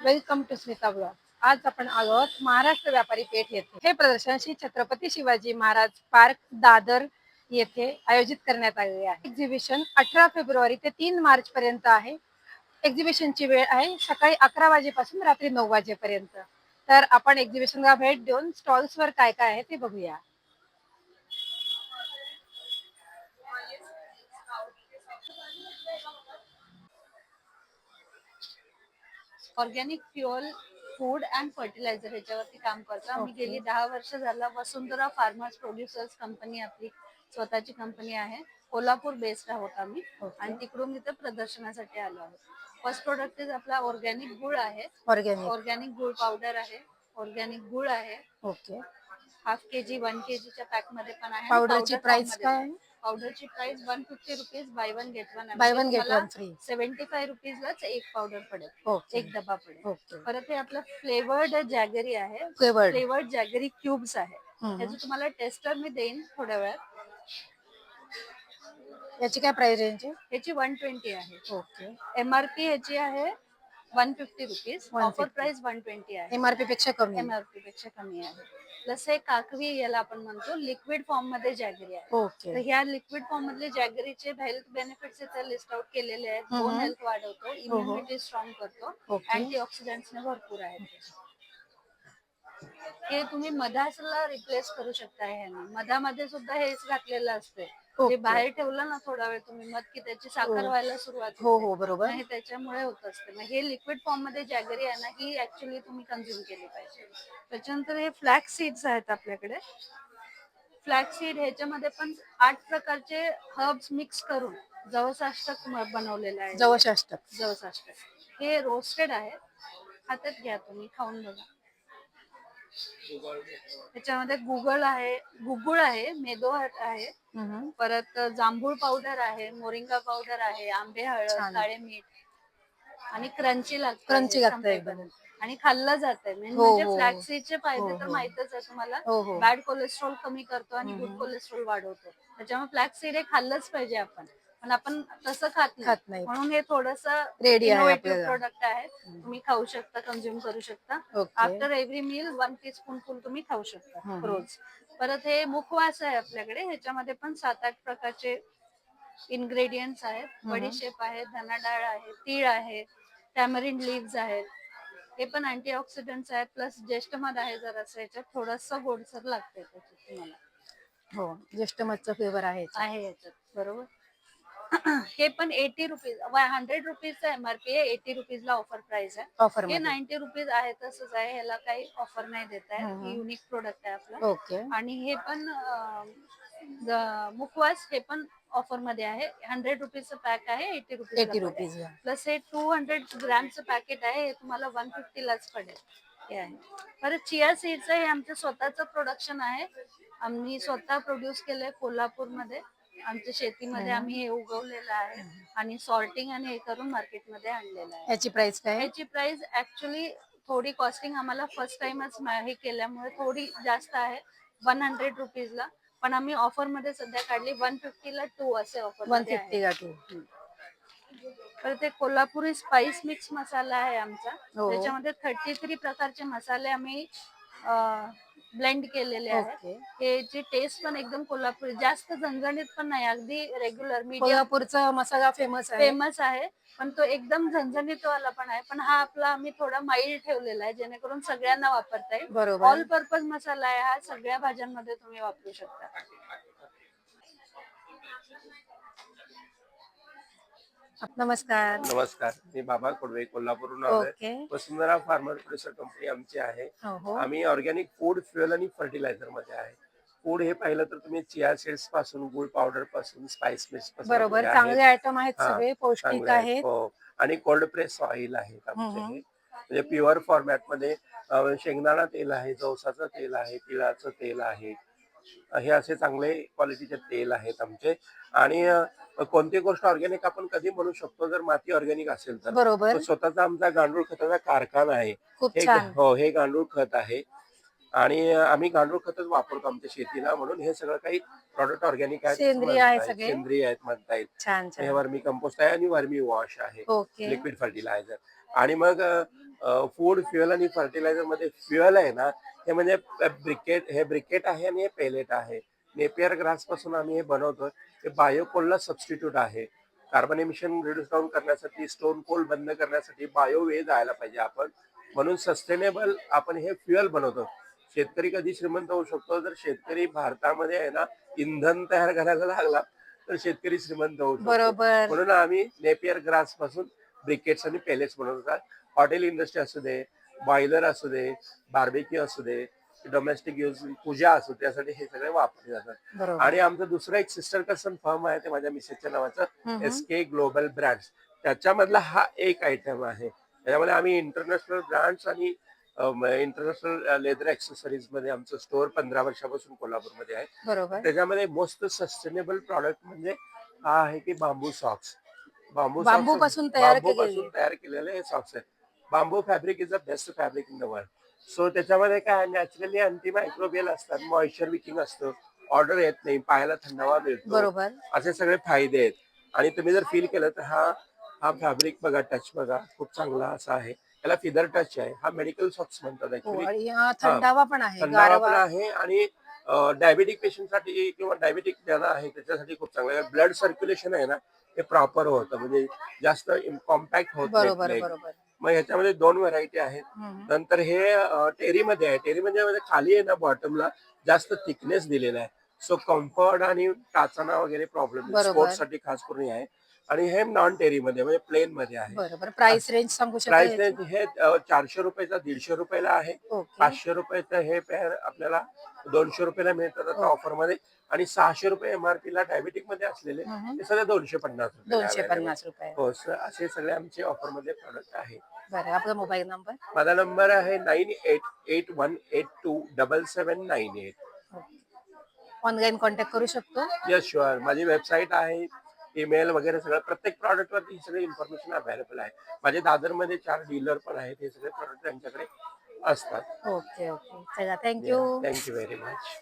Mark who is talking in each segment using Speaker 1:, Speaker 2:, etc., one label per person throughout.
Speaker 1: Welcome to Smita blog आज आपण आलो आहोत महाराष्ट्र व्यापारी पेठ येथे. हे प्रदर्शन श्री छत्रपती शिवाजी महाराज पार्क दादर येथे आयोजित करण्यात आलेले आहे. एक्झिबिशन अठरा फेब्रुवारी ते तीन मार्च पर्यंत आहे. एक्झिबिशनची वेळ आहे सकाळी अकरा वाजेपासून रात्री नऊ वाजेपर्यंत. तर आपण एक्झिबिशनला भेट देऊन स्टॉल्स वर काय काय आहे ते बघूया.
Speaker 2: Organic fuel food and fertiliser ह्याच्यावरती काम करतो. आम्ही. गेली दहा वर्ष झाला वसुंधरा फार्मर्स प्रोड्युसर्स कंपनी आपली स्वतःची कंपनी आहे. कोल्हापूर बेस्ड आहोत आम्ही. आणि तिकडून इथे प्रदर्शनासाठी आलो आहोत. फर्स्ट प्रोडक्ट इज आपला ऑर्गॅनिक गुळ आहे.
Speaker 1: ऑर्गॅनिक
Speaker 2: ऑर्गॅनिक गुळ पावडर आहे. ऑर्गॅनिक गुळ आहे.
Speaker 1: Okay.
Speaker 2: Half K G one K जीच्या पॅकमध्ये पण आहे
Speaker 1: पावडरची प्राइस काय आहे?
Speaker 2: पावडरची price one fifty rupees buy one get one
Speaker 1: Buy one get one free.
Speaker 2: Seventy five रुपीजलाच एक पावडर पडेल. एक डबा पडेल. परत हे आपलं फ्लेवर्ड जॅगरी आहे.
Speaker 1: फ्लेवर्ड
Speaker 2: जॅगरी क्यूब्स आहे. त्याचं तुम्हाला टेस्टर मी देईन थोड्या वेळात.
Speaker 1: याची काय प्राइस रेंज आहे?
Speaker 2: ह्याची वन ट्वेंटी आहे.
Speaker 1: ओके
Speaker 2: एमआरपी ह्याची आहे one fifty rupees
Speaker 1: 150.
Speaker 2: Offer price one twenty आहे.
Speaker 1: एमआरपी पेक्षा कमी.
Speaker 2: एमआरपी पेक्षा कमी आहे. हे काकवी याला आपण म्हणतो लिक्विड फॉर्ममध्ये जॅगरी आहे तर
Speaker 1: ओके
Speaker 2: ह्या लिक्विड फॉर्म मधले जॅगरीचे हेल्थ बेनिफिट्स इथे लिस्ट आउट केलेले आहेत. बोन हेल्थ वाढवतो इम्युनिटी स्ट्रॉंग करतो
Speaker 1: ओके.
Speaker 2: अँटीऑक्सिडंट्सने भरपूर आहेत हे तुम्ही मधासला रिप्लेस करू शकता ह्याने मधामध्ये सुद्धा हेच घातलेलं असते. जे बाहेर ठेवलं ना थोडा वेळ तुम्ही मध की त्याची साखर
Speaker 1: हो.
Speaker 2: व्हायला सुरुवात
Speaker 1: हो
Speaker 2: होते.
Speaker 1: हो बरोबर.
Speaker 2: आणि त्याच्यामुळे होत असते. मग हे लिक्विड फॉर्ममध्ये जॅगरी आहे ना ही ऍक्च्युली तुम्ही कन्झ्युम केली पाहिजे. त्याच्यानंतर हे फ्लॅक्स सीड्स आहेत आपल्याकडे. फ्लॅक्स सीड ह्याच्यामध्ये पण आठ प्रकारचे हर्ब्स मिक्स करून जवसाष्टक म- बनवलेलं आहे
Speaker 1: जवशाष्टक
Speaker 2: जवसाष्टक. हे रोस्टेड आहे हातात घ्या तुम्ही खाऊन बघा. त्याच्यामध्ये गुगळ आहे गुगुळ आहे मेदो आहे. परत जांभूळ पावडर आहे मोरिंगा पावडर आहे आंबे हळद. काळे मीठ आणि क्रंची लागतं हे
Speaker 1: लागतं. एकदम.
Speaker 2: आणि खाल्लं जात आहे
Speaker 1: हो,
Speaker 2: म्हणजे
Speaker 1: हो.
Speaker 2: फ्लॅक्सीडचे फायदे
Speaker 1: हो,
Speaker 2: तर
Speaker 1: हो.
Speaker 2: माहितच आहे तुम्हाला
Speaker 1: हो हो
Speaker 2: बॅड कोलेस्ट्रॉल कमी करतो आणि गुड. कोलेस्ट्रॉल वाढवतो त्याच्यामुळे फ्लॅक्सीड हे खाल्लंच पाहिजे आपण पण आपण तसं खात
Speaker 1: खात
Speaker 2: नाही. म्हणून हे थोडस
Speaker 1: Ready आहे आपल्याला.
Speaker 2: प्रोडक्ट आहे. तुम्ही खाऊ शकता कन्झ्युम करू शकता.
Speaker 1: Okay
Speaker 2: after every meal one teaspoon full तुम्ही खाऊ शकता
Speaker 1: हम्म.
Speaker 2: रोज. परत हे मुखवास आहे आपल्याकडे. ह्याच्यामध्ये पण सात आठ प्रकारचे इन्ग्रेडियंट्स आहेत.
Speaker 1: हम्म.
Speaker 2: बडीशेप आहे धना डाळ आहे तीळ आहे टॅमरिन लिव्ज आहेत. हे पण अँटीऑक्सिडंट्स आहेत. प्लस ज्येष्ठ मध आहे जरासं याच्यात थोडस गोडसर लागते त्याच्यात तुम्हाला.
Speaker 1: हो ज्येष्ठ मधचं फ्लेवर आहे
Speaker 2: आहे याच्यात. बरोबर? हे पण एटी रुपीज हंड्रेड रुपीजचा एमआरपी आहे एटी रुपीजला ऑफर प्राइस आहे.
Speaker 1: ऑफर
Speaker 2: हे नाईन्टी रुपीज आहे तसंच आहे. ह्याला काही ऑफर नाही देत आहे. युनिक प्रोडक्ट आहे आपला.
Speaker 1: ओके
Speaker 2: आणि हे पण मुखवास हे पण ऑफरमध्ये आहे. हंड्रेड रुपीजचं पॅक आहे eighty rupees
Speaker 1: eighty rupees
Speaker 2: plus हे टू हंड्रेड ग्रॅमचं पॅकेट आहे. हे तुम्हाला वन फिफ्टीलाच पडेल. हे आहे. परत चिया सीडचं हे आमचं स्वतःचं प्रोडक्शन आहे. आम्ही स्वतः प्रोड्यूस केलंय कोल्हापूरमध्ये. आमच्या शेतीमध्ये आम्ही हे उगवलेलं आहे आणि सॉर्टिंग आणि हे करून मार्केटमध्ये आणलेलं आहे.
Speaker 1: याची प्राइस काय?
Speaker 2: ह्याची प्राइस ऍक्च्युली थोडी कॉस्टिंग आम्हाला फर्स्ट टाइमच हे केल्यामुळे थोडी जास्त आहे वन हंड्रेड रुपीजला पण आम्ही ऑफरमध्ये सध्या काढली वन ला टू असे ऑफर
Speaker 1: वन फिफ्टी का टू
Speaker 2: तर ते कोल्हापुरी स्पाइस मिक्स मसाला आहे आमचा.
Speaker 1: हो.
Speaker 2: त्याच्यामध्ये थर्टी थ्री प्रकारचे मसाले आम्ही ब्लेंड केलेले आहेत.
Speaker 1: ओके.
Speaker 2: हे टेस्ट पण एकदम कोल्हापुरी जास्त झणझणीत पण नाही अगदी रेग्युलर मीडियम
Speaker 1: कोल्हापूरचा मसाला फेमस आहे.
Speaker 2: फेमस आहे. पण तो एकदम झणझणीत वाला पण आहे. पण हा आपला आम्ही थोडा माइल्ड ठेवलेला आहे जेणेकरून सगळ्यांना वापरता येईल.
Speaker 1: बरोबर.
Speaker 2: ऑल पर्पज मसाला आहे हा. सगळ्या भाज्यांमध्ये तुम्ही वापरू शकता.
Speaker 1: नमस्कार.
Speaker 3: नमस्कार. मी बाबा कोडवे कोल्हापूरहून आलोय.
Speaker 1: Okay.
Speaker 3: Vasundhara farmer producer company आमची आहे.
Speaker 1: हो हो.
Speaker 3: आम्ही ऑर्गॅनिक फूड फ्युएल आणि फर्टिलायझरमध्ये आहे. फूड हे पाहिलं तर तुम्ही चिया सीड्सपासून गुळ पावडरपासून स्पाइस मिक्सपासून
Speaker 1: बरोबर.
Speaker 3: वगैरे
Speaker 1: चांगले
Speaker 3: आहेत.
Speaker 1: आयटम आहेत
Speaker 3: हा,
Speaker 1: सगळे पौष्टिक
Speaker 3: चांगले आहेत.
Speaker 1: आहेत.
Speaker 3: हो. आणि कोल्ड प्रेस ऑइल आहेत आमचे
Speaker 1: हम्म.
Speaker 3: हे. म्हणजे प्युअर फॉर्मॅटमध्ये अं, शेंगदाणा तेल आहे जवसाचं तेल आहे तिळाचं तेल आहे. हे असे चांगले क्वालिटीचे तेल आहेत आमचे. आणि अं, कोणती गोष्ट ऑर्गॅनिक आपण कधी म्हणू शकतो जर माती ऑर्गॅनिक असेल तर.
Speaker 1: बरोबर.
Speaker 3: स्वतःचा आमचा गांडूळ खताचा कारखाना आहे.
Speaker 1: खूप
Speaker 3: हे
Speaker 1: छान.
Speaker 3: हो हे गांडूळ खत आहे. आणि आम्ही गांडूळ खतच वापरतो आमच्या शेतीला म्हणून. हे सगळं काही प्रॉडक्ट ऑर्गॅनिक आहेत
Speaker 1: सेंद्रिय
Speaker 3: म्हणता
Speaker 1: आहे. सगळे.
Speaker 3: सेंद्रिय आहेत म्हणता येईल
Speaker 1: छान
Speaker 3: हे
Speaker 1: छान.
Speaker 3: वर्मी कंपोस्ट आहे आणि वर्मी वॉश आहे.
Speaker 1: ओके.
Speaker 3: लिक्विड फर्टिलायझर आणि मग फूड फ्युएल आणि फर्टिलायझरमध्ये फ्युएल आहे ना हे म्हणजे ब्रिकेट हे ब्रिकेट आहे आणि हे पेलेट आहे. नेपियर ग्रासपासून आम्ही हे बनवतो हे बायोकोलला सबस्टिट्यूट आहे. कार्बन एमिशन रिड्यूस डाऊन करण्यासाठी स्टोन कोल बंद करण्यासाठी बायो वे जायला पाहिजे आपण. म्हणून सस्टेनेबल आपण हे फ्युएल बनवतो. शेतकरी कधी श्रीमंत होऊ शकतो. जर शेतकरी भारतामध्ये आहे ना इंधन तयार करायला लागला तर शेतकरी श्रीमंत होऊ शकतो.
Speaker 1: बरोबर.
Speaker 3: म्हणून आम्ही नेपियर ग्रासपासून ब्रिकेट्स आणि पेलेट्स बनवतात. हॉटेल इंडस्ट्री असू दे बॉयलर असू दे बार्बेक्यू असू दे डोमेस्टिक यूज पूजा असू त्यासाठी हे सगळे वापरले जातात.
Speaker 1: बरोबर.
Speaker 3: आणि आमचं दुसरं एक सिस्टर कसन फर्म आहे ते माझ्या मिसेसच्या नावाचं
Speaker 1: हम्म.
Speaker 3: एस के ग्लोबल ब्रँड्स त्याच्यामधला हा एक आयटम आहे. त्याच्यामध्ये आम्ही इंटरनॅशनल ब्रँड्स आणि इंटरनॅशनल लेदर ऍक्सेसरीजमध्ये आमचं स्टोअर पंधरा वर्षापासून कोल्हापूरमध्ये आहे.
Speaker 1: बरोबर.
Speaker 3: त्याच्यामध्ये मोस्ट सस्टेनेबल प्रॉडक्ट म्हणजे हा आहे की बांबू सॉक्स बांबू
Speaker 1: बांबू पासून तयार
Speaker 3: बांबू
Speaker 1: केलेले.
Speaker 3: पासून तयार केलेले हे सॉक्स आहेत. Bamboo fabric is the best fabric in the world so त्याच्यामध्ये काय नॅचरली अँटी मायक्रोबियल असतात मॉइश्चर विकिंग असतं. ऑर्डर येत नाही पायाला थंडावा मिळतो.
Speaker 1: बरोबर.
Speaker 3: असे सगळे फायदे आहेत. आणि तुम्ही जर फील केलं तर हा हा फॅब्रिक बघा टच बघा खूप चांगला असा आहे. याला फिदर टच आहे. हा मेडिकल सॉक्स म्हणतात
Speaker 1: हो
Speaker 3: ऍक्च्युली
Speaker 1: आणि हा थंडावा पण आहे
Speaker 3: थंडावा पण
Speaker 1: गारवा.
Speaker 3: आहे आणि डायबेटिक पेशंटसाठी किंवा डायबेटिक ज्यांना आहे त्याच्यासाठी खूप चांगलं आहे. ब्लड सर्क्युलेशन आहे ना हे प्रॉपर होतं. म्हणजे जास्त कॉम्पॅक्ट होत.
Speaker 1: बरोबर.
Speaker 3: मग ह्याच्यामध्ये दोन व्हरायटी आहेत. नंतर हे टेरी मध्ये आहे. टेरी मध्ये खाली आहे ना बॉटमला जास्त थिकनेस दिलेला आहे. सो कम्फर्ट आणि टाचणा वगैरे प्रॉब्लेम. स्पोर्ट्ससाठी खास करून आहे. आणि हे नॉन टेरी मध्ये म्हणजे प्लेन मध्ये आहे.
Speaker 1: बरोबर. प्राइस रेंज सांगू
Speaker 3: प्राइस
Speaker 1: शकता
Speaker 3: रेंज हे अ, चारशे रुपयाचा दीडशे रुपयाला आहे.
Speaker 1: ओके.
Speaker 3: पाचशे रुपयाचं हे पेअर आपल्याला दोनशे रुपयाला मिळतात आता. ऑफरमध्ये आणि सहाशे रुपये एमआरपी ला डायबेटिकमध्ये असलेले
Speaker 1: हम्म.
Speaker 3: ते सध्या दोनशे पन्नास रुपयाला
Speaker 1: दोनशे
Speaker 3: available.
Speaker 1: पन्नास रुपये.
Speaker 3: हो सर असे सगळे आमचे ऑफरमध्ये प्रोडक्ट आहे.
Speaker 1: बरं आपला मोबाईल नंबर
Speaker 3: माझा नंबर आहे nine eight eight one eight two double seven nine eight
Speaker 1: online contact करू शकतो?
Speaker 3: यस शुअर माझी वेबसाईट आहे ईमेल वगैरे सगळं प्रत्येक प्रॉडक्ट वरती ही सगळी इन्फॉर्मेशन अवेलेबल आहे. माझे दादरमध्ये चार डीलर पण आहेत हे सगळे प्रॉडक्ट त्यांच्याकडे असतात.
Speaker 1: Okay okay. चला thank you
Speaker 3: thank you very much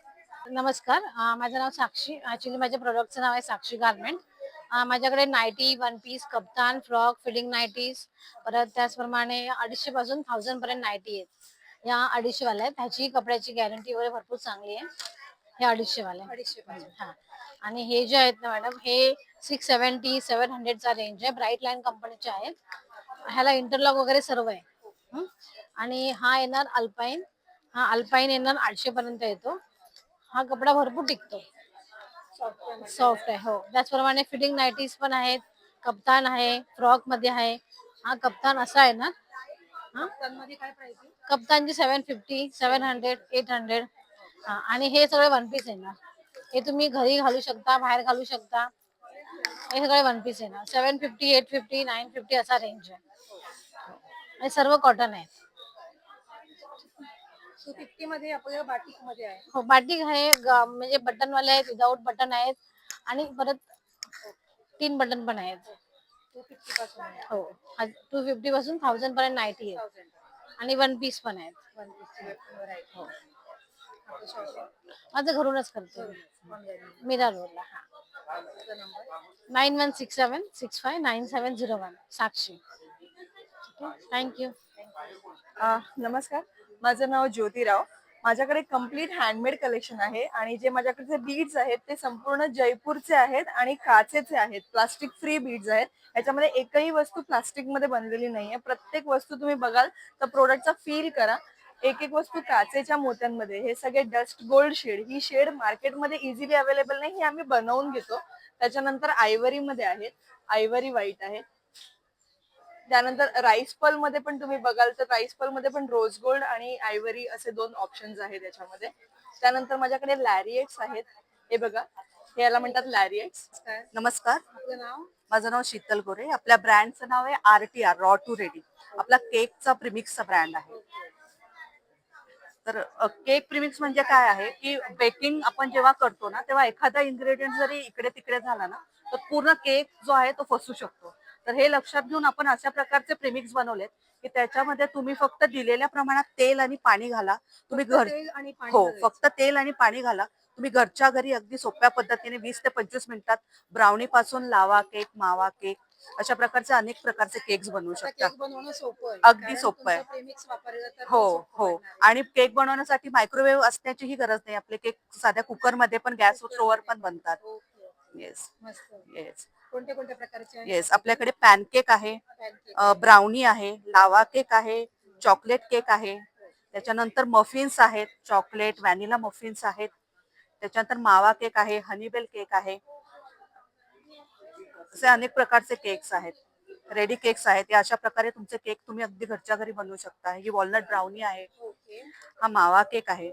Speaker 1: नमस्कार. अं, माझं नाव साक्षी ऍक्च्युली माझ्या प्रोडक्टचं नाव आहे साक्षी गार्मेंट माझ्याकडे nighty one piece kaftan frock fitting nighties परत त्याचप्रमाणे अडीचशे पासून थाउजंड पर्यंत नायटी आहेत. या अडीचशे वाल्या आहेत. ह्याची कपड्याची गॅरंटी वगैरे भरपूर चांगली आहे. हे अडीचशे वाले अडीचशे हा. आणि हे जे आहेत ना मॅडम हे सिक्स सेव्हन्टी सेव्हन हंड्रेडचा रेंज आहे. ब्राईट लाईन कंपनीचे आहेत. ह्याला इंटरलॉक वगैरे सर्व आहे. हं? आणि हा येणार अल्पाईन हा अल्पाईन येणार आठशे पर्यंत येतो. हा कपडा भरपूर टिकतो. सॉफ्ट आहे हो. त्याचप्रमाणे फिटिंग नाईटीज पण आहेत. कप्तान आहे फ्रॉकमध्ये आहे. हा कप्तान असा आहे ना. हा. कप्तानची seven fifty seven hundred eight hundred आणि हे सगळे वन पीस येणार हे तुम्ही घरी घालू शकता बाहेर घालू शकता. हे सगळे वन पीस येणार seven fifty eight fifty nine fifty असा रेंज आहे. आणि सर्व कॉटन आहे.
Speaker 4: फिफ्टी मध्ये आपल्याला बाटिकमध्ये आहे.
Speaker 1: हो बाटिक आहे ग- म्हणजे बटन वाले आहेत विदाऊट बटन आहेत. आणि परत तीन बटन पण आहेत.
Speaker 4: टू फिफ्टी पासून आहे.
Speaker 1: हो टू फिफ्टी पासून थाउजंड पर्यंत नाईटी आहे. आणि वन पीस पण आहेत.
Speaker 4: वन
Speaker 1: माझं घरूनच करते. मीरा रोडला हा. Nine one six seven six five nine seven zero one Sakshi. Thank you
Speaker 4: अ, नमस्कार. माझं नाव ज्योतिराव. माझ्याकडे कंप्लीट हँडमेड कलेक्शन आहे आणि जे माझ्याकडे बीड्स आहेत ते संपूर्ण जयपूरचे आहेत आणि काचेचे आहेत. प्लास्टिक फ्री बीड्स आहेत. याच्यामध्ये एकही वस्तू प्लास्टिकमध्ये बनलेली बनलेली नाहीये. प्रत्येक वस्तू तुम्ही बघाल तर प्रोडक्टचा फील करा. एक एक वस्तू काचेच्या मोत्यांमध्ये हे सगळे डस्ट गोल्ड शेड ही शेड मार्केटमध्ये इझिली अवेलेबल नाही ही आम्ही बनवून घेतो. त्याच्यानंतर आयव्हरी मध्ये आहेत आयव्हरी व्हाईट आहे. त्यानंतर राईस पलमध्ये पण तुम्ही बघाल तर राईस पलमध्ये पण रोज गोल्ड आणि आयव्हरी असे दोन ऑप्शन्स आहेत याच्यामध्ये. त्यानंतर माझ्याकडे लॅरिएट्स आहेत. हे बघा हे याला म्हणतात लॅरिएट्स
Speaker 5: नमस्कार.
Speaker 4: नाव?
Speaker 5: माझं नाव शीतल गोरे. आपल्या ब्रँडचं नाव आहे R T R raw to ready आपला केकचा प्रिमिक्सचा ब्रँड आहे. तर केक प्रिमिक्स म्हणजे काय आहे की बेकिंग आपण जेव्हा करतो ना तेव्हा एखादा इन्ग्रेडियंट जरी इकडे तिकडे झाला ना तर पूर्ण केक जो आहे तो फसू शकतो. तर हे लक्षात घेऊन आपण अशा प्रकारचे प्रिमिक्स बनवलेत की त्याच्यामध्ये तुम्ही फक्त दिलेल्या प्रमाणात तेल आणि पाणी घाला. तुम्ही घर हो. फक्त तेल आणि पाणी घाला. तुम्ही घरच्या घरी अगदी सोप्या पद्धतीने वीस ते पंचवीस मिनिटात ब्राउनी पासून लावा केक मावा केक अशा प्रकारचे अनेक प्रकारचे केक्स बनवू
Speaker 1: आता
Speaker 5: शकता.
Speaker 1: केक बनवणं सोपं आहे
Speaker 5: अगदी
Speaker 1: कारण
Speaker 5: सोपं आहे.
Speaker 1: तुमचं premix वापरलं तर ते
Speaker 5: हो
Speaker 1: सोपं
Speaker 5: हो. आणि केक बनवण्यासाठी मायक्रोवेव्ह असण्याचीही गरज नाही. आपले केक साध्या कुकरमध्ये पण गॅस स्टोवर पण बनतात.
Speaker 1: ओके.
Speaker 5: येस
Speaker 1: मस्त.
Speaker 5: येस
Speaker 1: कोणत्या कोणत्या प्रकारचे?
Speaker 5: येस आपल्याकडे पॅनकेक आहे. ब्राउनी आहे. लावा केक आहे चॉकलेट केक आहे. त्याच्यानंतर मफिन्स आहेत चॉकलेट व्हॅनिला मफिन्स आहेत. त्याच्यानंतर मावा केक आहे हनीबेल केक आहे. असे अनेक प्रकारचे केक्स आहेत. रेडी केक्स आहेत. या अशा प्रकारे तुमचे केक तुम्ही अगदी घरच्या घरी बनवू शकता. ही वॉलनट ब्राउनी आहे. हा मावा केक आहे.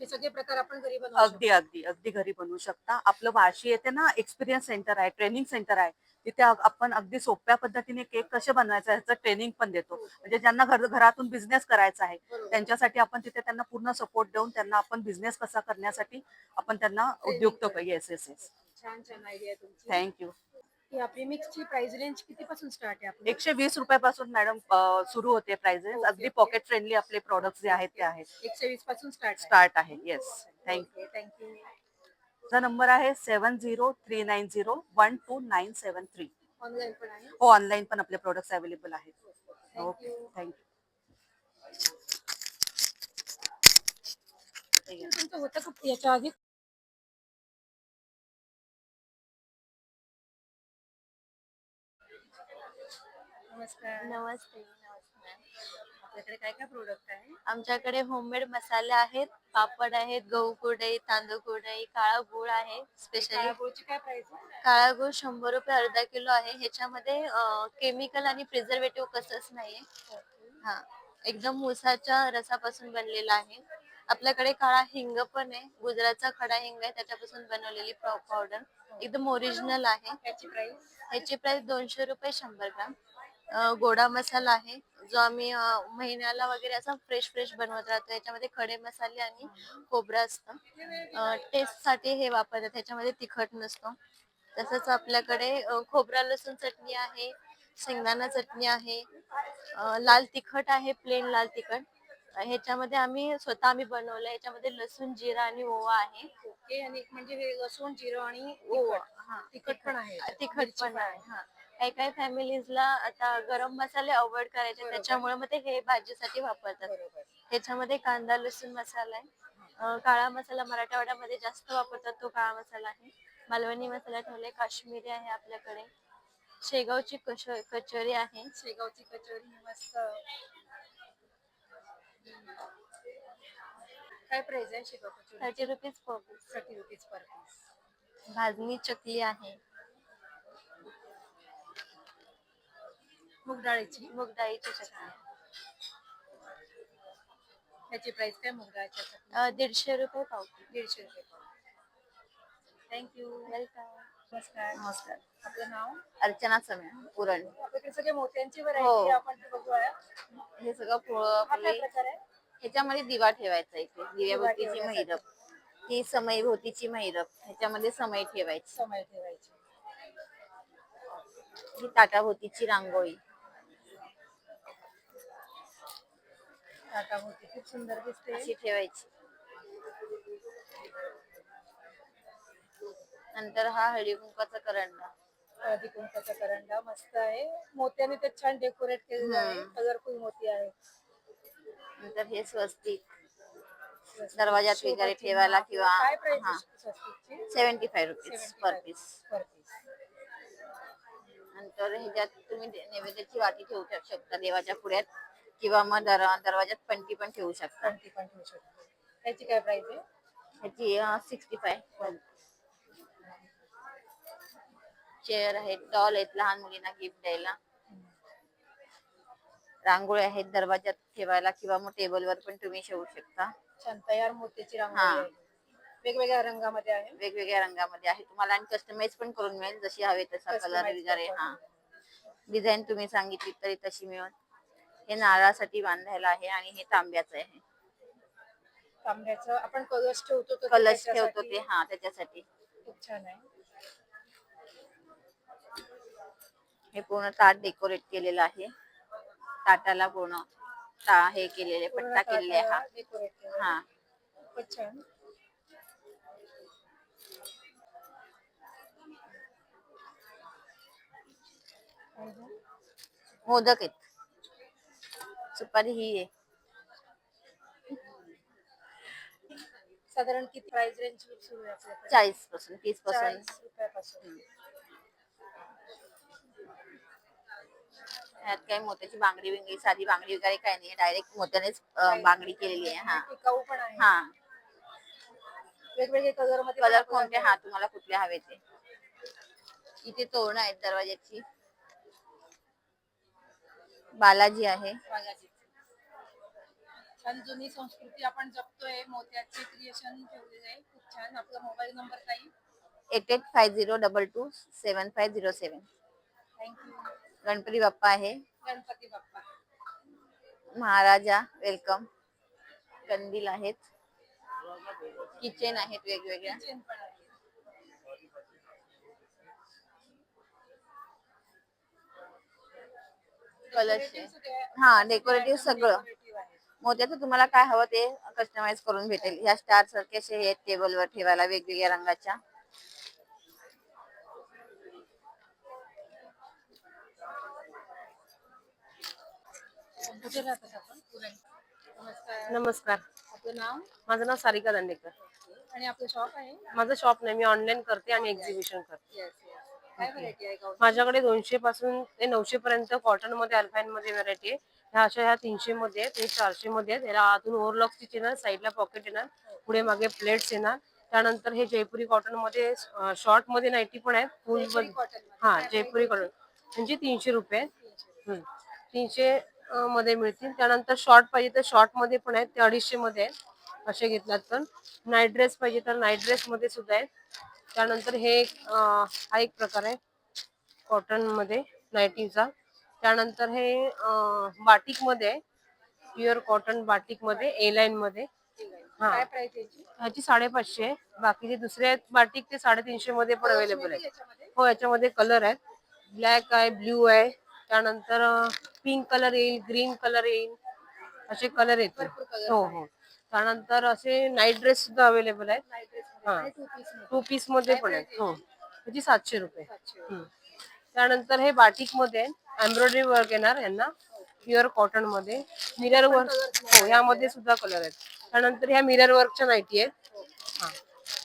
Speaker 1: हे सगळे प्रकार आपण घरी बनवू
Speaker 5: अगदी अगदी अगदी घरी बनवू शकता. आपलं वाशी येते ना एक्सपिरियन्स सेंटर आहे ट्रेनिंग सेंटर आहे. तिथे आपण अगदी सोप्या पद्धतीने केक कसे बनवायचे ह्याचं ट्रेनिंग पण देतो. म्हणजे ज्यांना घर घरातून बिझनेस करायचा आहे. त्यांच्यासाठी आपण तिथे त्यांना पूर्ण सपोर्ट देऊन त्यांना आपण बिझनेस कसा करण्यासाठी आपण त्यांना उद्युक्त येस येस येस
Speaker 1: छान छान आयडिया तुमची.
Speaker 5: थँक्यू
Speaker 1: प्राइस रेंज किती पासून स्टार्ट आहे आपली?
Speaker 5: एकशे वीस रुपयापासून मॅडम सुरू होते प्राइजेस अगदी पॉकेट फ्रेंडली आपले प्रोडक्ट्स जे आहेत ते आहेत.
Speaker 1: एकशे वीसपासून स्टार्ट
Speaker 5: स्टार्ट आहे yes thank you
Speaker 1: thank you
Speaker 5: माझा नंबर आहे seven zero three nine zero one two nine seven three.
Speaker 1: Online पण आहे?
Speaker 5: हो ऑनलाईन पण आपले प्रोडक्ट्स अवेलेबल आहेत. ओके थँक्यू
Speaker 1: तुमचं होतं का याच्या आधी? नमस्कार.
Speaker 6: नमस्ते
Speaker 1: आपल्याकडे काय काय प्रोडक्ट आहे?
Speaker 6: आमच्याकडे होममेड मसाले आहेत पापड आहेत गहू कुरडई तांदूळ कुरडई काळा गुळ आहे स्पेशली
Speaker 1: काळा गुळची काय प्राइस आहे?
Speaker 6: काळा गुळ शंभर रुपये अर्धा किलो आहे. ह्याच्यामध्ये केमिकल आणि प्रिझर्वेटिव्ह कसंच नाहीये. हा एकदम ऊसाच्या रसापासून बनलेला आहे. आपल्याकडे काळा हिंग पण आहे गुजरातचा खडा हिंग आहे त्याच्यापासून बनवलेली पावडर एकदम ओरिजिनल आहे.
Speaker 1: याची प्राइस
Speaker 6: ह्याची प्राइस दोनशे रुपये शंभर ग्राम. अं, गोडा मसाला आहे जो आम्ही महिन्याला वगैरे असा फ्रेश फ्रेश बनवत राहतो. याच्यामध्ये खडे मसाले आणि खोबरं असतं. टेस्टसाठी हे वापरतात. त्याच्यामध्ये तिखट नसतो. तसंच आपल्याकडे खोबरा लसूण चटणी आहे शेंगदाणा चटणी आहे लाल तिखट आहे प्लेन लाल तिखट. ह्याच्यामध्ये आम्ही स्वतः आम्ही बनवलं. ह्याच्यामध्ये लसूण जिरा आणि ओवा आहे.
Speaker 1: ओके. आणि म्हणजे हे लसूण जिरं आणि
Speaker 6: ओवा.
Speaker 1: तिखट. पण आहे.
Speaker 6: तिखट पण आहे. हा. काही काही फॅमिलीजला आता गरम मसाले अवॉइड करायचे. त्याच्यामुळे मग ते हे भाजीसाठी वापरतात. त्याच्यामध्ये कांदा लसूण मसाला आहे. अं, काळा मसाला मराठवाड्यामध्ये जास्त वापरतात तो काळा मसाला आहे. मालवणी मसाला ठेवलाय काश्मीरी आहे आपल्याकडे. शेगावची कश कचोरी आहे.
Speaker 1: शेगावची कचोरी मस्त. काय प्राइस आहे Shegaon kachori
Speaker 6: thirty rupees per piece
Speaker 1: thirty rupees per piece
Speaker 6: भाजणी चकली आहे.
Speaker 1: मूग डाळीची
Speaker 6: मूग डाळीची चटणी
Speaker 1: याची प्राइस काय मूग डाळीच्या चटणी
Speaker 6: अं, दीडशे रुपये पाव
Speaker 1: दीडशे रुपये थँक्यू
Speaker 6: वेलकम
Speaker 1: नमस्कार.
Speaker 5: नमस्कार.
Speaker 1: आपलं नाव?
Speaker 5: अर्चना समय पुरण
Speaker 1: आपल्याकडे सगळे मोत्यांची
Speaker 5: हो.
Speaker 1: व्हरायटी आपण ते बघूया.
Speaker 5: हे सगळं फुलं
Speaker 1: हा काय
Speaker 5: आपले
Speaker 1: प्रकार आहे?
Speaker 5: ह्याच्यामध्ये दिवा ठेवायचा इथे. दिव्याभोवतीची
Speaker 1: ठेवण्यासाठी.
Speaker 5: महिरप ही समय भोवतीची महिरप ह्याच्यामध्ये समय ठेवायची.
Speaker 1: समय ठेवायची.
Speaker 5: ही ताटाभोवतीची रांगोळी.
Speaker 1: टाटा खूप सुंदर दिसते.
Speaker 5: अशी ठेवायची. नंतर हा हळदी कुंकाचा करंडा.
Speaker 1: हळदी कुंकाचा करंडा मस्त आहे. मोत्याने ते छान डेकोरेट केलेलं आहे.
Speaker 5: हम्म.
Speaker 1: कलरफुल मोती आहे.
Speaker 5: नंतर हे स्वस्तिक. दरवाजात वगैरे
Speaker 1: शोभाचिन्ह
Speaker 5: ठेवायला
Speaker 1: आपलं.
Speaker 5: किंवा
Speaker 1: काय प्राइस
Speaker 5: हा.
Speaker 1: स्वस्तिकची?
Speaker 5: Seventy five rupees per piece
Speaker 1: per piece
Speaker 5: नंतर ह्याच्यात तुम्ही दे- नैवेद्याची वाटी ठेवू शक- शकता देवाच्या पुढ्यात. किंवा मग दर दरवाजात पंटी पण ठेवू शकता.
Speaker 1: ट्वेंटी पण ठेवू शकतो. याची काय प्राइस आहे?
Speaker 5: ह्याची सिक्स्टी फाय चेअर आहेत डॉल आहेत लहान मुलींना गिफ्ट द्यायला. रांगोळी आहेत दरवाजात ठेवायला किंवा मग टेबलवर पण तुम्ही ठेवू शकता.
Speaker 1: छान तयार मोत्याची रांगोळी
Speaker 5: हा.
Speaker 1: आहे. वेगवेगळ्या रंगामध्ये आहे?
Speaker 5: वेगवेगळ्या रंगामध्ये आहे. तुम्हाला आणि कस्टमाइज पण करून मिळेल जशी हवी तसा कलर
Speaker 1: Customize
Speaker 5: वगैरे
Speaker 1: पण
Speaker 5: हा. डिझाईन तुम्ही सांगितली तरी तशी मिळून हे नारळासाठी बांधायला आहे आणि हे तांब्याचं आहे.
Speaker 1: तांब्याचं आपण कलश ठेवतो
Speaker 5: कलश ठेवतो
Speaker 1: त्याच्यासाठी
Speaker 5: ते हा त्याच्यासाठी.
Speaker 1: खूप छान आहे.
Speaker 5: हे पूर्ण ताट डेकोरेट केलेलं आहे. ताटाला पूर्ण ता- हे केलेले पट्टा केलेले हा. हा.
Speaker 1: खूपच छान.
Speaker 7: मोदक आहेत. सुपारी ही आहे.
Speaker 1: साधारण किती प्राइस रेंज सुरू आहे आपल्याकडे?
Speaker 7: चाळीसपासून तीसपासून.
Speaker 1: चाळीस रुपयापासून.
Speaker 7: ह्यात काही मोत्याची बांगडी बिंगडी साधी बांगडी वगैरे काही नाही. डायरेक्ट मोत्यानेच अं, बांगडी केलेली आहे. हा.
Speaker 1: टिकाऊ पण आहे.
Speaker 7: हा.
Speaker 1: वेगवेगळे कलरमध्ये
Speaker 7: कलर कोणते? हा तुम्हाला कुठले हवे ते. इथे तोरण आहेत दरवाजाची बालाजी आहे.
Speaker 1: छान जुनी संस्कृती आपण जपतोय. मोत्याचे क्रिएशन ठेवलेले आहे. खूप छान. आपला मोबाईल नंबर ताई.
Speaker 7: Eight eight five zero double two seven five zero seven.
Speaker 1: Thank you
Speaker 7: Ganpati Bappa आहे.
Speaker 1: गणपती बाप्पा.
Speaker 7: महाराजा वेलकम कंदील आहेत. किचन आहेत वेगवेगळ्या.
Speaker 1: किचन पण आहे सगळे
Speaker 7: हा डेकोरेटिव्ह सगळं. मोत्याचं तुम्हाला काय हवं ते कस्टमाइज करून भेटेल. ह्या स्टार सारखे असे हे टेबलवर ठेवायला वेगवेगळ्या रंगाच्या.
Speaker 1: नमस्कार. आपलं नाव?
Speaker 8: माझं नाव सारिका दांडेकर.
Speaker 1: आणि आपलं शॉप आहे?
Speaker 8: माझं शॉप नाही मी ऑनलाईन करते आणि एक्झिबिशन करते. माझ्याकडे दोनशे पासून ते नऊशे पर्यंत कॉटनमध्ये अल्फाईन मध्ये व्हरायटी आहे. ह्या अशा ह्या तीनशे मध्ये हे चारशे मध्ये आहेत. याला आतून ओव्हरलॉक स्टिच येणार साईडला पॉकेट येणार पुढे मागे प्लेट्स येणार. त्यानंतर हे जयपुरी कॉटनमध्ये शॉर्टमध्ये नाईटी पण आहेत. फुल. हा जयपुरी कॉटन म्हणजे तीनशे रुपये. तीनशे मध्ये मिळतील. त्यानंतर शॉर्ट पाहिजे तर शॉर्टमध्ये पण आहेत. ते अडीचशे मध्ये आहेत. असे घेतलात तर नाईट ड्रेस पाहिजे तर नाईट ड्रेस मध्ये सुद्धा आहेत. त्यानंतर हे हा एक प्रकार आहे. कॉटनमध्ये नाईटीचा. त्यानंतर हे बाटिकमध्ये आहे प्युअर कॉटन बाटिकमध्ये ए लाईन मध्ये हा ह्याची साडेपाचशे आहे. बाकीचे दुसरे आहेत बाटिक ते साडेतीनशे मध्ये पण अवेलेबल आहेत.
Speaker 1: याच्यामध्ये?
Speaker 8: हो याच्यामध्ये कलर आहेत. ब्लॅक आहे ब्ल्यू आहे. त्यानंतर पिंक कलर येईल ग्रीन कलर येईल. असे कलर येतील.
Speaker 1: colours
Speaker 8: हो हो. त्यानंतर असे नाईट ड्रेस सुद्धा अवेलेबल आहेत. हा.
Speaker 1: टू
Speaker 8: पीसमध्ये? पण आहेत. हो. त्याची सातशे रुपये. हम्म. त्यानंतर हे बाटिकमध्ये एम्ब्रॉयडरी वर्क येणार यांना. प्युअर कॉटनमध्ये. मिरर वर्क हो यामध्ये सुद्धा कलर आहेत. त्यानंतर ह्या मिरर वर्कच्या नाईटी आहेत. हा.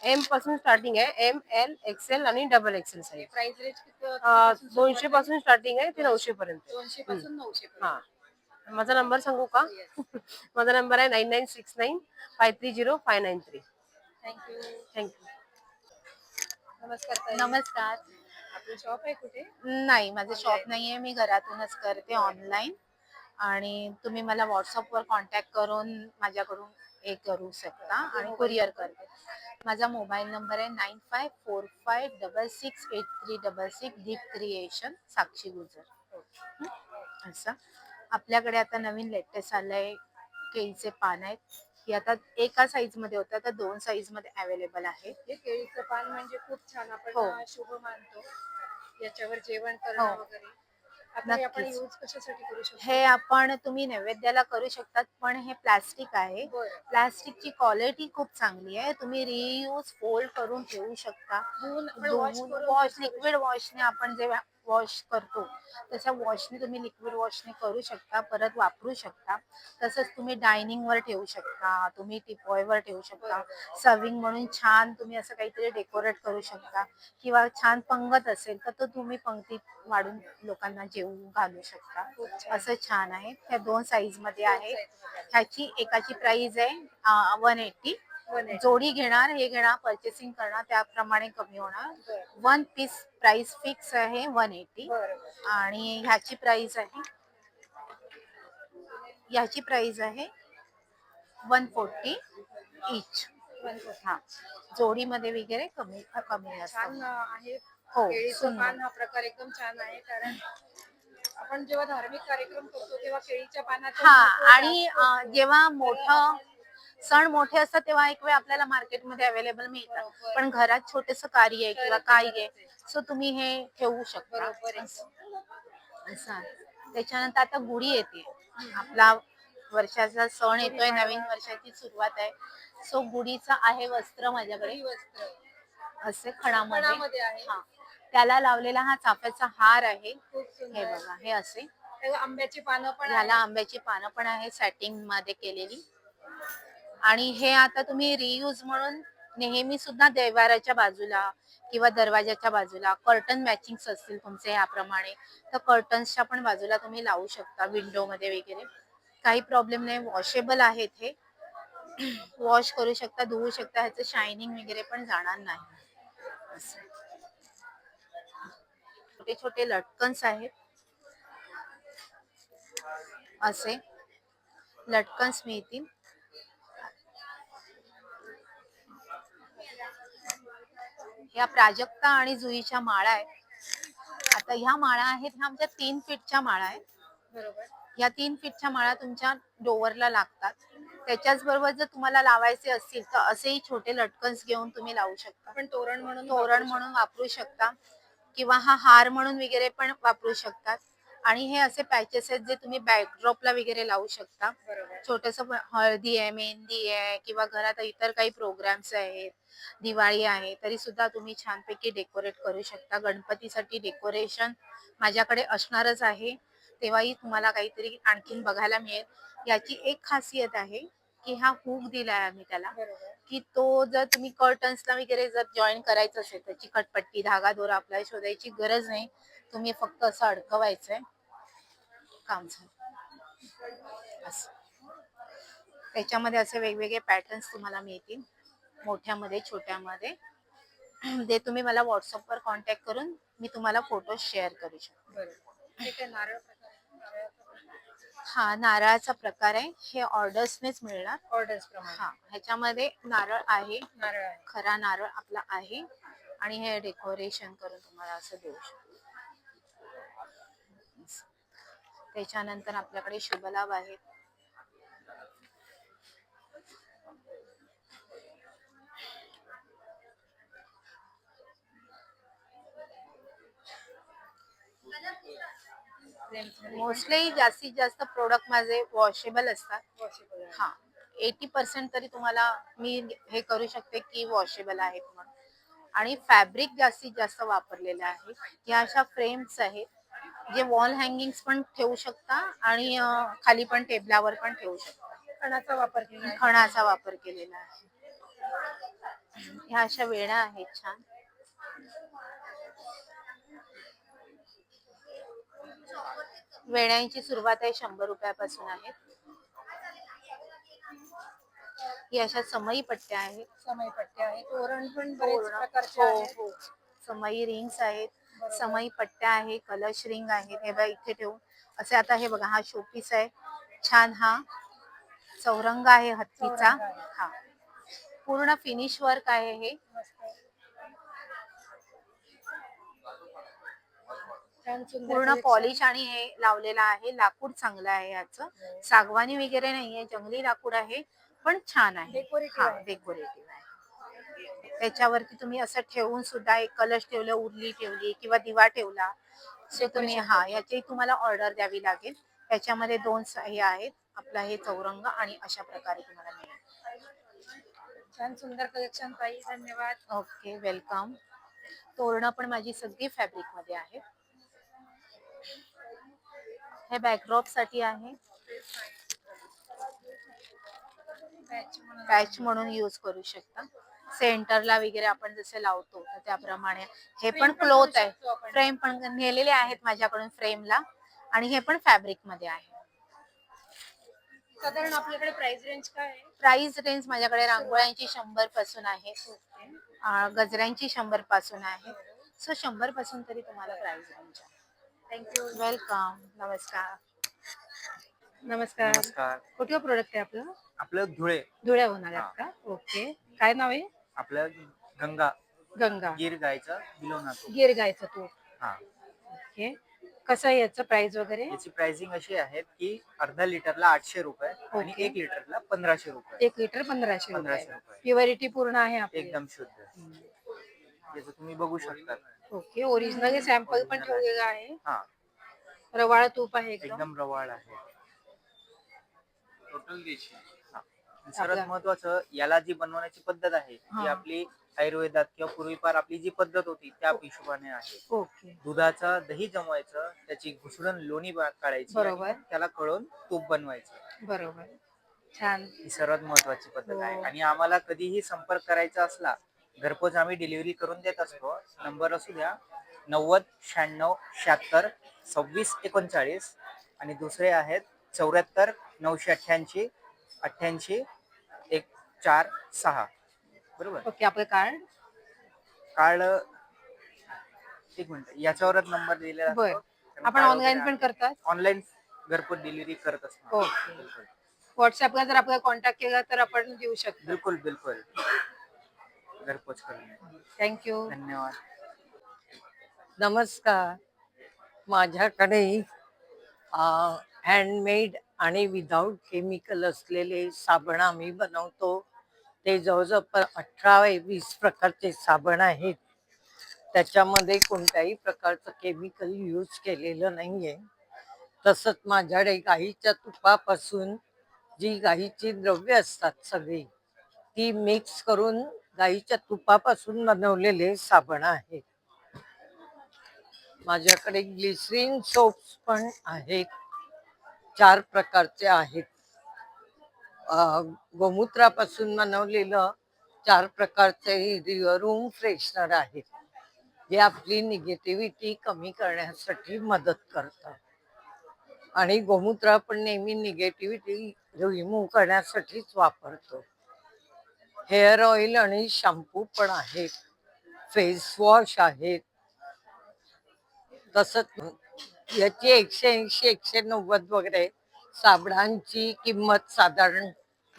Speaker 8: एमपासून स्टार्टिंग आहे. एम एल एक्सेल आणि double XL size
Speaker 1: price range किती
Speaker 8: दोनशे पासून स्टार्टिंग आहे ते नऊशे पर्यंत.
Speaker 1: दोनशे पासून नऊशे
Speaker 8: हा. माझा नंबर सांगू का? माझा नंबर आहे nine nine six nine five three zero five nine three
Speaker 1: thank you
Speaker 8: thank you
Speaker 1: नमस्कार ताई.
Speaker 7: नमस्कार.
Speaker 1: आपलं शॉप आहे कुठे?
Speaker 7: नाही माझं शॉप नाहीये. मी घरातूनच करते ऑनलाईन आणि तुम्ही मला व्हॉट्सअपवर कॉन्टॅक्ट करून माझ्याकडून हे करू शकता आणि कुरिअर करते. माझा मोबाईल नंबर आहे nine five four five double six eight three double six Deep creation Sakshi Gujar. हं? असं. आपल्याकडे आता नवीन लेटेस्ट आलंय केळीचे पान आहेत. ही आता एका साईजमध्ये होतं आता दोन साईजमध्ये अवेलेबल आहे.
Speaker 1: हे केळीचं पान म्हणजे खूप छान आपण
Speaker 7: हो.
Speaker 1: अं, शुभ मानतो. याच्यावर जेवण करणं
Speaker 7: हो.
Speaker 1: वगैरे. आता हे आपण
Speaker 7: नक्कीच.
Speaker 1: यूज कशासाठी करू शकतो?
Speaker 7: हे आपण तुम्ही नैवेद्याला करू शकतात पण हे प्लास्टिक आहे.
Speaker 1: बरं.
Speaker 7: प्लास्टिकची क्वालिटी खूप चांगली आहे. तुम्ही रियूज फोल्ड करून ठेवू शकता.
Speaker 1: धुवून आपण wash
Speaker 7: धुवून
Speaker 1: करून
Speaker 7: वॉश लिक्विड वॉशने आपण जे वॉश करतो. तशा वॉशने तुम्ही लिक्विड वॉशने करू शकता परत वापरू शकता. तसंच तुम्ही डायनिंगवर ठेवू शकता तुम्ही टिपॉयवर ठेवू शकता. सर्विंग म्हणून छान तुम्ही असं काहीतरी डेकोरेट करू शकता. किंवा छान पंगत असेल तर तो तुम्ही पंक्तीत वाढून लोकांना जेवू घालू शकता. असं छान आहे. ह्या दोन साईजमध्ये आहे. ह्याची एकाची प्राईज आहे वन एट्टी जोडी घेणार हे घेणार परचेसिंग करणार त्याप्रमाणे कमी होणार. वन पीस प्राइस फिक्स आहे वन एटी आणि ह्याची प्राइस आहे ह्याची प्राइस आहे वन फोर्टी इच हा. जोडीमध्ये वगैरे कमी कमी
Speaker 1: आहे.
Speaker 7: हो
Speaker 1: हा प्रकार एकदम छान आहे कारण आपण जेव्हा धार्मिक कार्यक्रम करतो तेव्हा केळीच्या पानाचं
Speaker 7: हा आणि जेव्हा मोठं सण मोठे असतात तेव्हा एक वेळ आपल्याला मार्केटमध्ये अवेलेबल मिळतात. पण घरात छोटेस कार्य आहे किंवा काय आहे सो तुम्ही हे ठेवू शकता. असं. त्याच्यानंतर आता गुढी येते. आपला वर्षाचा सण येतोय नवीन वर्षाची सुरुवात आहे. सो गुढीचं आहे वस्त्र माझ्याकडे.
Speaker 1: ही वस्त्र.
Speaker 7: असे खणामध्ये. हा. त्याला लावलेला हा चाफ्याचा हार आहे. हे बघा हे असे.
Speaker 1: आंब्याची पानं पण
Speaker 7: याला. आंब्याची पानं पण आहे सेटिंगमध्ये केलेली. आणि हे आता तुम्ही रियूज म्हणून नेहमी सुद्धा देवाराच्या बाजूला किंवा दरवाजाच्या बाजूला कर्टन मॅचिंग असतील तुमचे याप्रमाणे तर कर्टन्सच्या पण बाजूला तुम्ही लावू शकता विंडो मध्ये वगैरे. काही प्रॉब्लेम नाही वॉशेबल आहेत हे. वॉश करू शकता धुवू शकता ह्याचं शायनिंग वगैरे पण जाणार नाही. छोटे छोटे लटकन्स आहेत. असे. लटकन्स मिळतील. या प्राजक्ता आणि जुईच्या माळा आहेत. आता ह्या माळा आहेत ह्या आमच्या तीन फीटच्या माळा आहेत.
Speaker 1: बरोबर.
Speaker 7: या तीन फीटच्या माळा तुमच्या डोवरला लागतात. त्याच्याच बरोबर जर तुम्हाला लावायचे असतील तर असेही छोटे लटकन्स घेऊन तुम्ही लावू शकता.
Speaker 1: आपण तोरण म्हणून
Speaker 7: तोरण म्हणून वापरू शकता. किंवा हा हार म्हणून वगैरे पण वापरू शकतात. आणि हे असे पॅचेस आहेत जे तुम्ही बॅकड्रॉपला वगैरे लावू शकता. छोटस हळदी आहे मेहंदी आहे किंवा घरात इतर काही प्रोग्राम्स आहेत दिवाळी आहे तरी सुद्धा तुम्ही छानपैकी डेकोरेट करू शकता. गणपतीसाठी डेकोरेशन माझ्याकडे असणारच आहे. तेव्हाही तुम्हाला काहीतरी आणखीन बघायला मिळेल. याची एक खासियत आहे की हा हुक दिलाय आम्ही त्याला. की तो जर तुम्ही कर्टन्सला वगैरे जर जॉईन करायचं असेल तर चिकटपट्टी धागा दोरा आपल्याला शोधायची गरज नाही. तुम्ही फक्त असं अडकवायचंय. काम झालं. असं. त्याच्यामध्ये असे वेगवेगळे पॅटर्न्स तुम्हाला मिळतील. मोठ्यामध्ये छोट्यामध्ये. ते तुम्ही मला व्हॉट्सअपवर कॉन्टॅक्ट करून मी तुम्हाला फोटो शेअर करू शकते.
Speaker 1: हे नारळाचा प्रकार.
Speaker 7: हा आहे. हे ऑर्डर्सनेच मिळणार.
Speaker 1: ऑर्डर्स प्रमाणे.
Speaker 7: हा ह्याच्यामध्ये नारळ आहे.
Speaker 1: नारळ आहे.
Speaker 7: खरा नारळ आपला आहे. आणि हे डेकोरेशन करून तुम्हाला असं देऊ शकतो. त्याच्यानंतर आपल्याकडे शुभलाभ आहेत मोस्टली जास्तीत जास्त प्रोडक्ट माझे वॉशेबल असतात.
Speaker 1: आहे.
Speaker 7: हा. एटी पर्सेंट तरी तुम्हाला मी हे करू शकते की वॉशेबल आहेत म्हणून. आणि फॅब्रिक जास्तीत जास्त वापरलेले आहे. ह्या अशा फ्रेम्स आहेत. जे वॉल हँगिंग्स पण ठेवू शकता आणि खाली पण टेबलावर पण ठेवू शकता.
Speaker 1: खणाचा वापर केला.
Speaker 7: खणाचा वापर केलेला आहे. ह्या अशा वेळा आहेत छान. वेण्यांची सुरुवात आहे शंभर रुपयापासून आहे. ही अशा समई पट्ट्या आहेत.
Speaker 1: समय पट्टे आहे तोरण पण बरेच. प्रकारचे
Speaker 7: हो,
Speaker 1: आहेत.
Speaker 7: हो. समई रिंग्स आहेत. समई पट्ट्या आहे कलश रिंग आहेत हे बघा इथे ठेवून. असे आता हे बघा हा शोपीस आहे. छान हा चौरंग आहे हत्तीचा.
Speaker 1: आहे.
Speaker 7: हा. पूर्ण फिनिश वर्क आहे हे.
Speaker 1: आहे.
Speaker 7: पूर्ण. पॉलिश आणि हे लावलेलं आहे. लाकूड चांगलं आहे याचं. सागवानी वगैरे नाहीये. जंगली लाकूड आहे पण छान आहे.
Speaker 1: आहे.
Speaker 7: डेकोरेटिव्ह आहे. त्याच्यावरती तुम्ही असं ठेवून सुद्धा एक कलश ठेवलं उरली ठेवली किंवा दिवा ठेवला सो तुम्ही हा याची तुम्हाला ऑर्डर द्यावी लागेल. त्याच्यामध्ये दोन हे आहेत आपला हे चौरंग आणि अशा प्रकारे तुम्हाला मिळेल.
Speaker 1: छान सुंदर कलेक्शन ताई धन्यवाद.
Speaker 7: ओके वेलकम तोरणं पण माझी सगळी फॅब्रिकमध्ये आहेत. हे बॅकड्रॉपसाठी आहे. पॅच म्हणून. यूज करू शकता. सेंटरला वगैरे आपण जसे लावतो तर त्याप्रमाणे. हे पण क्लोथ आहे. फ्रेम पण नेलेले आहेत माझ्याकडून फ्रेमला. आणि हे पण फॅब्रिकमध्ये आहे.
Speaker 1: साधारण आपल्याकडे प्राइस रेंज काय आहे?
Speaker 7: प्राइस रेंज माझ्याकडे रांगोळ्यांची शंभरपासून आहे. गजऱ्यांची शंभरपासून आहे. सो शंभरपासून तरी तुम्हाला प्राइस रेंज आहे.
Speaker 1: थँक्यू
Speaker 7: वेलकम नमस्कार.
Speaker 1: नमस्कार.
Speaker 9: नमस्कार.
Speaker 1: कुठलं प्रोडक्ट आहे आपलं?
Speaker 9: आपलं धुळे.
Speaker 1: धुळ्या होणार आहेत का? ओके. काय नाव आहे?
Speaker 9: आपलं गंगा.
Speaker 1: गंगा.
Speaker 9: गिर गायचा बिलोना तो
Speaker 1: गिर गायचं तूप.
Speaker 9: हा.
Speaker 1: ओके. कसं आहे याचं प्राइस वगैरे?
Speaker 9: याची प्राइसिंग अशी आहे की अर्धा लिटरला आठशे रुपये आणि
Speaker 1: ओके.
Speaker 9: एक लिटरला पंधराशे रुपये.
Speaker 1: एक लिटर पंधराशे
Speaker 9: पंधराशे
Speaker 1: रुपये.
Speaker 9: रुपये
Speaker 1: प्युअरिटी पूर्ण आहे आपली.
Speaker 9: एकदम शुद्ध. याचं तुम्ही बघू शकता.
Speaker 1: ओके. ओरिजिनल सॅम्पल पण. ठेवलेलं आहे.
Speaker 9: हा.
Speaker 1: रवाळ तूप आहे एकदम.
Speaker 9: एकदम रवाळ आहे.
Speaker 10: टोटल
Speaker 9: सर्वात महत्वाचं याला जी बनवण्याची पद्धत आहे
Speaker 1: हा.
Speaker 9: ती आपली आयुर्वेदात किंवा पूर्वीपार आपली जी पद्धत होती त्या हिशोबाने आहे.
Speaker 1: ओके.
Speaker 9: दुधाचं दही जमवायचं त्याची घुसळून लोणी बा- काढायची आणि
Speaker 1: बरोबर.
Speaker 9: त्याला कळून तूप बनवायचं.
Speaker 1: बरोबर. छान.
Speaker 9: ही सर्वात महत्वाची पद्धत आहे.
Speaker 1: हो.
Speaker 9: आणि आम्हाला कधीही संपर्क करायचा असला घरपोच आम्ही डिलिव्हरी करून देत असतो. नंबर असू द्या नव्वद शहाण्णव शहात्तर सव्वीस एकोणचाळीस आणि दुसरे आहेत चौऱ्याहत्तर नऊशे अठ्ठ्याऐंशी अठ्ठ्याऐंशी चार सहा. बरोबर?
Speaker 1: ओके आपलं कार्ड
Speaker 9: कार्ड एक मिनिट. याच्यावरच नंबर दिलेला
Speaker 1: बर. आपण ऑनलाईन पण करतात?
Speaker 9: ऑनलाईन घरपोच डिलिव्हरी करत असतो
Speaker 1: ओके. व्हॉट्सअपला जर आपल्याला कॉन्टॅक्ट केला तर आपण देऊ शकतो.
Speaker 9: बिलकुल बिलकुल. घरपोच करून
Speaker 1: थँक्यू
Speaker 9: धन्यवाद.
Speaker 10: नमस्कार. माझ्याकडे हँडमेड आणि विदाऊट केमिकल असलेले साबण आम्ही बनवतो. ते जवळजवळ प अठरा वीस प्रकारचे साबण आहेत. त्याच्यामध्ये कोणत्याही प्रकारचं केमिकल यूज केलेलं नाही आहे तसंच माझ्याकडे गाईच्या तुपापासून जी गाईची द्रव्य असतात सगळी ती मिक्स करून गाईच्या तुपापासून बनवलेले साबण आहेत. माझ्याकडे ग्लिसरीन सोप्स पण आहेत. चार प्रकारचे आहेत. गोमूत्रापासून बनवलेलं चार प्रकारचे रूम फ्रेशनर आहेत जे आपली निगेटिव्हिटी कमी करण्यासाठी मदत करतात आणि गोमूत्र आपण नेहमी निगेटिव्हिटी रिमूव्ह करण्यासाठीच वापरतो. हेअर ऑइल आणि शॅम्पू पण आहेत. फेस वॉश आहेत तसंच याची एकशे ऐंशी एकशे नव्वद वगैरे साबणांची किंमत साधारण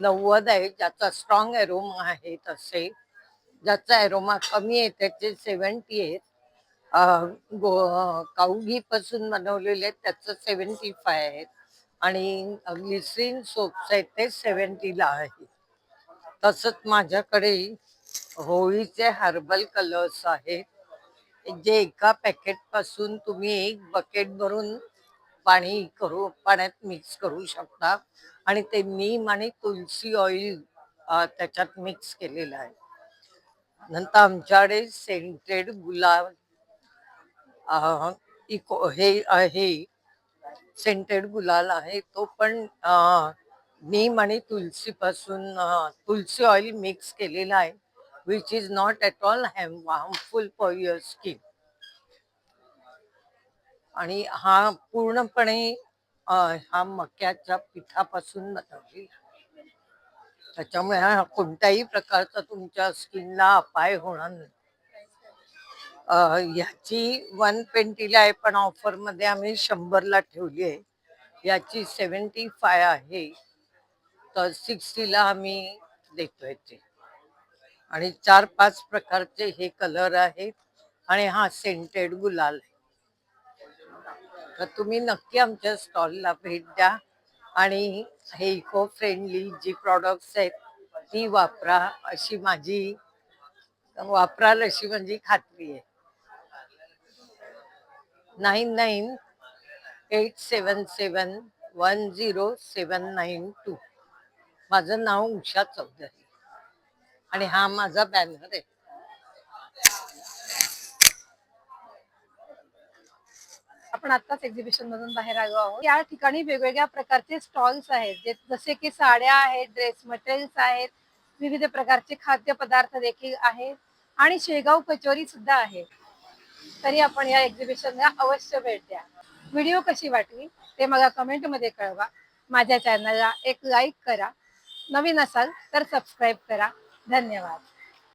Speaker 10: नव्वद आहे ज्याचा स्ट्रॉंग एरोमा आहे तसे. ज्याचा एरोमा कमी आहे त्याचे सेवन्टी आहेत. गो काऊघीपासून बनवलेले आहेत त्याचं सेवन्टी फाय आहेत आणि ग्लिसरीन सोप्स आहेत ते सेवन्टीला आहेत तसंच माझ्याकडे होळीचे हर्बल कलर्स आहेत. जे एका पॅकेटपासून तुम्ही एक बकेट भरून पाणी करू पाण्यात मिक्स करू शकता. आणि ते नीम आणि तुलसी ऑइल त्याच्यात मिक्स केलेलं आहे. नंतर आमच्याकडे सेंटेड गुलाब इको हे आहे सेंटेड गुलाल आहे. तो पण नीम आणि तुलसीपासून तुलसी ऑइल मिक्स केलेला आहे which is not at all ham harmful for your skin आणि हा पूर्णपणे हा मक्याच्या पिठापासून बनवलेला त्याच्यामुळे हा कोणत्याही प्रकारचा तुमच्या स्किनला अपाय होणार नाही. ह्याची वन ट्वेंटीला आहे पण ऑफरमध्ये आम्ही शंभरला ठेवली आहे. याची सेवन्टी फाय आहे. तर सिक्स्टीला आम्ही देतोय ते. आणि चार पाच प्रकारचे हे कलर आहेत. आणि हा सेंटेड गुलाल आहे. तर तुम्ही नक्की आमच्या स्टॉलला भेट द्या आणि हे इको फ्रेंडली जी प्रॉडक्ट्स आहेत ती वापरा अशी माझी वापराल अशी माझी खात्री आहे. Nine nine eight seven seven one zero seven nine two. माझं नाव उषा चौधरी. आणि हा माझा बॅनर आहे.
Speaker 1: आपण आताच एक्झिबिशन मधून बाहेर आलो आहोत. या ठिकाणी वेगवेगळ्या प्रकारचे स्टॉल्स आहेत. जे जसे की साड्या आहेत ड्रेस मटेरियल्स आहेत विविध प्रकारचे खाद्यपदार्थ देखील आहेत आणि शेगाव कचोरी सुद्धा आहे. तरी आपण या एक्झिबिशनला अवश्य भेट द्या. व्हिडिओ कशी वाटली ते मला कमेंटमध्ये कळवा. माझ्या चॅनलला एक लाईक करा. नवीन असाल तर सबस्क्राईब करा. धन्यवाद.